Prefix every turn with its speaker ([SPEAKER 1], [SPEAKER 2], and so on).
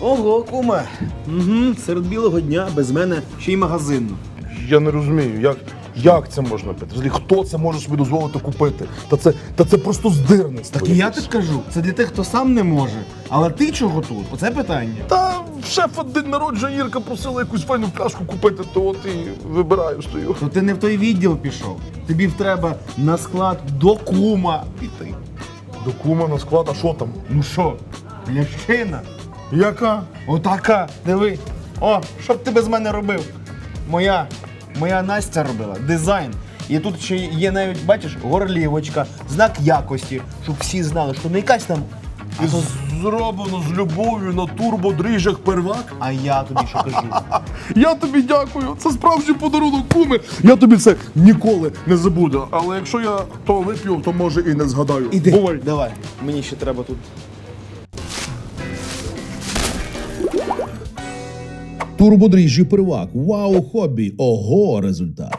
[SPEAKER 1] Ого, куме. Угу, серед білого дня без мене ще й магазинну.
[SPEAKER 2] Я не розумію, як, як це можна пити? Взагалі, хто це може собі дозволити купити? Та це, та це просто здирництво.
[SPEAKER 1] Так і я так кажу, це для тих, хто сам не може. Але ти чого тут? Оце питання.
[SPEAKER 2] Та в шефа день народження Ірка просила якусь файну пляшку купити, то от і вибираю стою.
[SPEAKER 1] То ти не в той відділ пішов. Тобі треба на склад до кума піти.
[SPEAKER 2] До кума на склад, а що там?
[SPEAKER 1] Ну що, лящина?
[SPEAKER 2] Яка?
[SPEAKER 1] Отака, диви. О, що б ти без мене робив? Моя, моя Настя робила дизайн. І тут ще є навіть, бачиш, горлівочка, знак якості, щоб всі знали, що не якась там.
[SPEAKER 2] І зроблено з любов'ю на турбодріжджах первак.
[SPEAKER 1] А я тобі що кажу.
[SPEAKER 2] Я тобі дякую. Це справжній подарунок куми. Я тобі це ніколи не забуду. Але якщо я то вип'ю, то може і не згадаю.
[SPEAKER 1] Іди,
[SPEAKER 2] Бувай.
[SPEAKER 1] давай. Мені ще треба тут.
[SPEAKER 3] Турбодріжджі привак. Вау, хобі. Ого, результат.